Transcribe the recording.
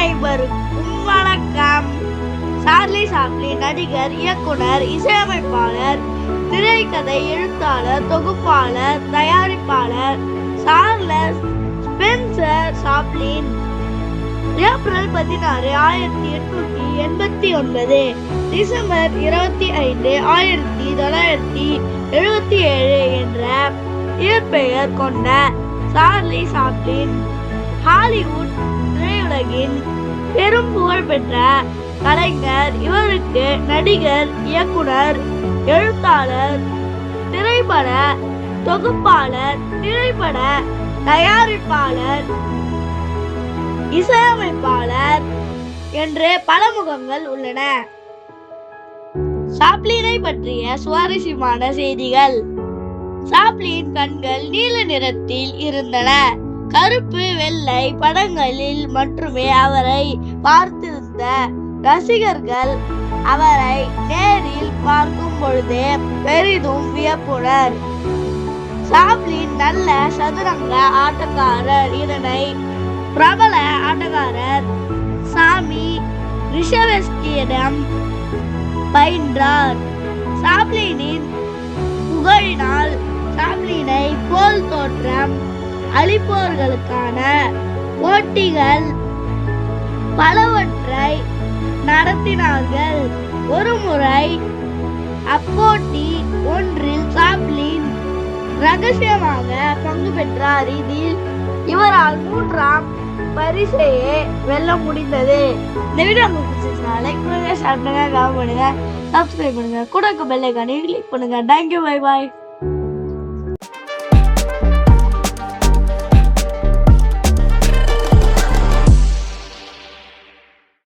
அனைவருக்கும் வணக்கம் Charlie Chaplin நடிகர் இயக்குனர் இசையமைப்பாளர் திரைக்கதை எழுத்தாளர் தொகுப்பாளர் தயாரிப்பாளர் சார்லஸ் ஸ்பென்சர் சாப்ளின். ஏப்ரல் பதினாறு ஆயிரத்தி எட்நூத்தி எண்பத்தி ஒன்பது. டிசம்பர் இருபத்தி ஐந்து ஆயிரத்தி தொள்ளாயிரத்தி எழுபத்தி ஏழு என்ற இயற்பெயர் கொண்ட சார்லி சாப்ளின் ஹாலிவுட் திரையுலகின் பெரும் புகழ்பெற்ற கலைஞர் இவருக்கு நடிகர் இயக்குனர் எழுத்தாளர் திரைப்பட தொகுப்பாளர் திரைப்பட தயாரிப்பாளர் இசையமைப்பாளர் என்று பல முகங்கள் உள்ளன. சாப்ளினை பற்றிய சுவாரஸ்யமான செய்திகள். சாப்ளின் கண்கள் நீல நிறத்தில் இருந்தன. கருப்பு வெள்ளை படங்களில் மட்டுமே அவரை பார்த்திருந்த ரசிகர்கள் அவரை நேரில் பார்க்கும் பொழுதே பெரிதும் வியப்புணர் சாப்ளின் நல்ல சதுரங்க ஆட்டக்காரர் இதனை பிரபல ஆட்டக்காரர் சாமி ரிஷவெஸ்கியிடம் பயின்றார். சாப்ளினின் புகழினால் சாப்ளினை போல் தோற்றம் அளிப்பவர்களுக்கான போட்டிகள் பலவற்றை நடத்தினார்கள். ஒரு முறை அப்போட்டி ஒன்றில் சாப்ளின் ரகசியமாக பங்கு பெற்றார். இதில் இவரால் மூன்றாம் பரிசையே வெல்ல முடிந்தது. இந்த வீடியோ உங்களுக்கு பிடிச்சிருந்தா லைக் பண்ணுங்க ஷேர் பண்ணுங்க கமெண்ட் பண்ணுங்க சப்ஸ்கிரைப் பண்ணுங்க. கூட பெல் கிளிக் பண்ணுங்க. Thank you bye bye